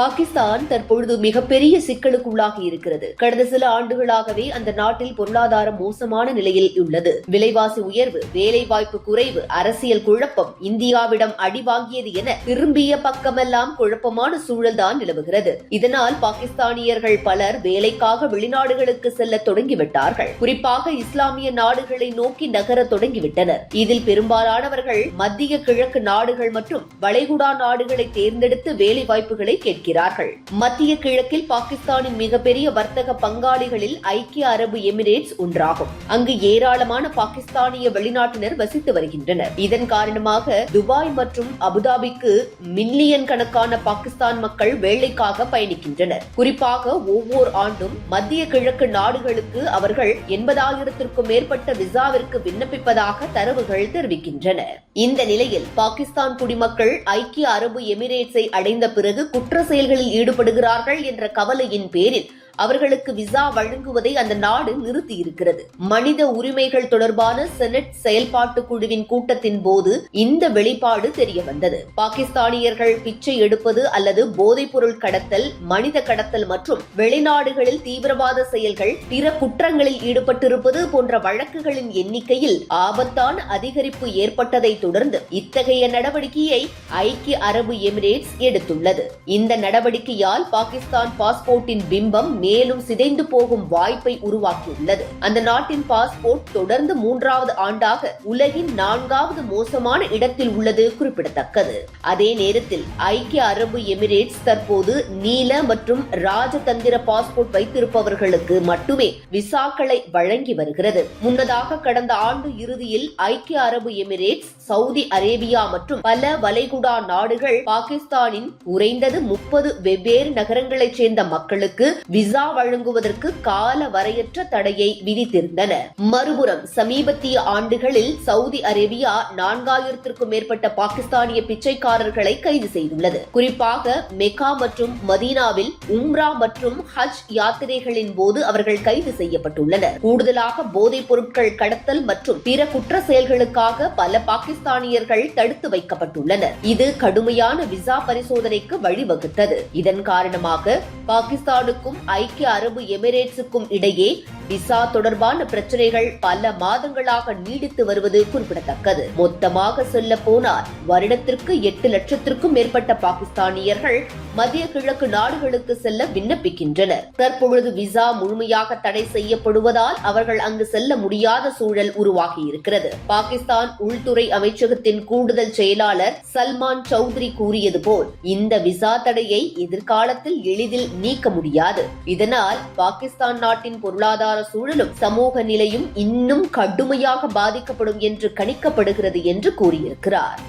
பாகிஸ்தான் தற்பொழுது மிகப்பெரிய சிக்கலுக்குள்ளாகி இருக்கிறது. கடந்த சில ஆண்டுகளாகவே அந்த நாட்டில் பொருளாதாரம் மோசமான நிலையில் உள்ளது. விலைவாசி உயர்வு வேலைவாய்ப்பு குறைவு அரசியல் குழப்பம் இந்தியாவிடம் அடி வாங்கியது என திரும்பிய பக்கமெல்லாம் குழப்பமான சூழல்தான் நிலவுகிறது. இதனால் பாகிஸ்தானியர்கள் பலர் வேலைக்காக வெளிநாடுகளுக்கு செல்ல தொடங்கிவிட்டார்கள். குறிப்பாக இஸ்லாமிய நாடுகளை நோக்கி நகர தொடங்கிவிட்டனர். இதில் பெரும்பாலானவர்கள் மத்திய கிழக்கு நாடுகள் மற்றும் வளைகுடா நாடுகளை தேர்ந்தெடுத்து வேலை வாய்ப்புகளை இருக்கிறார்கள் மத்திய கிழக்கில் பாகிஸ்தானின் மிகப்பெரிய வர்த்தக பங்காளிகளில் ஐக்கிய அரபு எமிரேட்ஸ் ஒன்றாகும். அங்கு ஏராளமான பாகிஸ்தானிய வெளிநாட்டினர் வசித்து வருகின்றனர். இதன் காரணமாக துபாய் மற்றும் அபுதாபிக்கு மில்லியன் கணக்கான பாகிஸ்தான் மக்கள் வேலைக்காக பயணிக்கின்றனர். குறிப்பாக ஒவ்வொரு ஆண்டும் மத்திய கிழக்கு நாடுகளுக்கு அவர்கள் எண்பதாயிரத்திற்கும் மேற்பட்ட விசாவிற்கு விண்ணப்பிப்பதாக தரவுகள் தெரிவிக்கின்றன. இந்த நிலையில் பாகிஸ்தான் குடிமக்கள் ஐக்கிய அரபு எமிரேட்ஸை அடைந்த பிறகு குற்ற செயல்களில் ஈடுபடுகிறார்கள் என்ற கவலையின் பேரில் அவர்களுக்கு விசா வழங்குவதை அந்த நாடு நிறுத்தியிருக்கிறது. மனித உரிமைகள் தொடர்பான செனட் செயல்பாட்டு குழுவின் கூட்டத்தின் போது இந்த வெளிப்பாடு தெரிய வந்தது பாகிஸ்தானியர்கள் பிச்சை எடுப்பது அல்லது போதைப்பொருள் கடத்தல் மனித கடத்தல் மற்றும் வெளிநாடுகளில் தீவிரவாத செயல்கள் பிற குற்றங்களில் ஈடுபட்டிருப்பது போன்ற வழக்குகளின் எண்ணிக்கையில் ஆபத்தான அதிகரிப்பு ஏற்பட்டதை தொடர்ந்து இத்தகைய நடவடிக்கையை ஐக்கிய அரபு எமிரேட்ஸ் எடுத்துள்ளது. இந்த நடவடிக்கையால் பாகிஸ்தான் பாஸ்போர்ட்டின் பிம்பம் மேலும் சிதைந்து போகும் வாய்ப்பை உருவாக்கியுள்ளது. அந்த நாட்டின் பாஸ்போர்ட் தொடர்ந்து மூன்றாவது ஆண்டாக உலகின் நான்காவது மோசமான இடத்தில் உள்ளது குறிப்பிடத்தக்கது. அதே நேரத்தில் ஐக்கிய அரபு எமிரேட்ஸ் தற்போது நீல மற்றும் ராஜதந்திர பாஸ்போர்ட் வைத்திருப்பவர்களுக்கு மட்டுமே விசாக்களை வழங்கி வருகிறது. முன்னதாக கடந்த ஆண்டு இறுதியில் ஐக்கிய அரபு எமிரேட்ஸ் சவுதி அரேபியா மற்றும் பல வளைகுடா நாடுகள் பாகிஸ்தானின் குறைந்தது முப்பது வெவ்வேறு நகரங்களைச் சேர்ந்த மக்களுக்கு விசா விசா வழங்குவதற்கு கால வரையற்ற தடையை விதித்திருந்தன. மறுபுறம் சமீபத்திய ஆண்டுகளில் சவுதி அரேபியா நான்காயிரத்திற்கும் மேற்பட்ட பாகிஸ்தானிய பிச்சைக்காரர்களை கைது செய்துள்ளது. குறிப்பாக மெக்கா மற்றும் மதீனாவில் உம்ரா மற்றும் ஹஜ் யாத்திரைகளின் போது அவர்கள் கைது செய்யப்பட்டுள்ளனர். கூடுதலாக போதைப் பொருட்கள் கடத்தல் மற்றும் பிற குற்ற செயல்களுக்காக பல பாகிஸ்தானியர்கள் தடுத்து வைக்கப்பட்டுள்ளனர். இது கடுமையான விசா பரிசோதனைக்கு வழிவகுத்தது. இதன் காரணமாக பாகிஸ்தானுக்கும் ஐ ஐக்கிய அரபு எமிரேட்ஸுக்கும் இடையே விசா தொடர்பான பிரச்சனைகள் பல மாதங்களாக நீடித்து வருவது குறிப்பிடத்தக்கது. மொத்தமாக சொல்ல போனால் வருடத்திற்கு எட்டு லட்சத்திற்கும் மேற்பட்ட பாகிஸ்தானியர்கள் மத்திய கிழக்கு நாடுகளுக்கு செல்ல விண்ணப்பிக்கின்றனர். தற்பொழுது விசா முழுமையாக தடை செய்யப்படுவதால் அவர்கள் அங்கு செல்ல முடியாத சூழல் உருவாகியிருக்கிறது. பாகிஸ்தான் உள்துறை அமைச்சகத்தின் கூடுதல் செயலாளர் சல்மான் சௌத்ரி கூறியது போல் இந்த விசா தடையை எதிர்காலத்தில் எளிதில் நீக்க முடியாது. இதனால் பாகிஸ்தான் நாட்டின் பொருளாதார பொருளாதார சூழலும் சமூக நிலையும் இன்னும் கடுமையாக பாதிக்கப்படும் என்று கணிக்கப்படுகிறது என்று கூறியிருக்கிறார்.